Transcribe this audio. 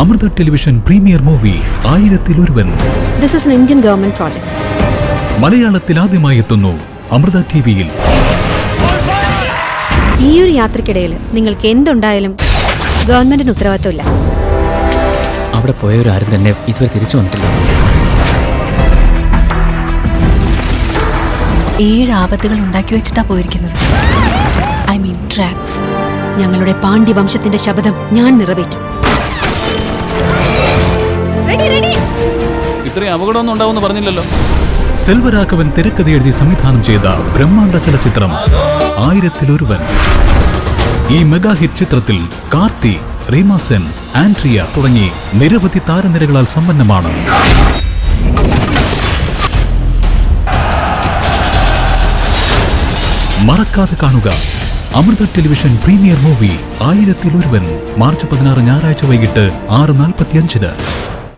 Amrita television premier movie ആയിരത്തിലൊരുവൻ. This is an Indian government project മലയാളത്തിൽ ആദ്യമായി എത്തുന്നു അമൃത ടിവിയിൽ. ഈ ഒരു യാത്രക്കിടയിൽ നിങ്ങൾക്ക് എന്തുണ്ടായാലും ഗവൺമെന്റിന് ഉത്തരവാദിത്തമില്ല അവിടെ പോയവരാരും തന്നെ ഇതുവരെ തിരിച്ചു വന്നിട്ടില്ല. ഏഴ് ആപത്തുകൾ ഉണ്ടാക്കി വെച്ചിട്ടാ പോയിരിക്കുന്നത്. ഐ മീൻ ട്രാപ്സ് ഞങ്ങളുടെ പാണ്ഡ്യ വംശത്തിന്റെ ശബ്ദം ഞാൻ നിറവേറ്റും. ഇത്രയും അപകടമൊന്നും ഉണ്ടാവുമെന്ന് പറഞ്ഞില്ലല്ലോ. സെൽവരാഘവൻ തിരക്കഥ എഴുതി സംവിധാനം ചെയ്ത ബ്രഹ്മാണ്ഡ ചലച്ചിത്രം ആയിരത്തിലൊരുവൻ. ഈ മെഗാ ഹിറ്റ് ചിത്രത്തിൽ കാർത്തി റീമാസൻ സെൻ ആൻഡ്രിയ തുടങ്ങി നിരവധി താരനിരകളാൽ സമ്പന്നമാണ്. മറക്കാതെ കാണുക Amrita television premier movie ആയിരത്തിലൊരുവൻ March പതിനാറ് ഞായറാഴ്ച വൈകിട്ട് ആറ് നാൽപ്പത്തിയഞ്ചിന്.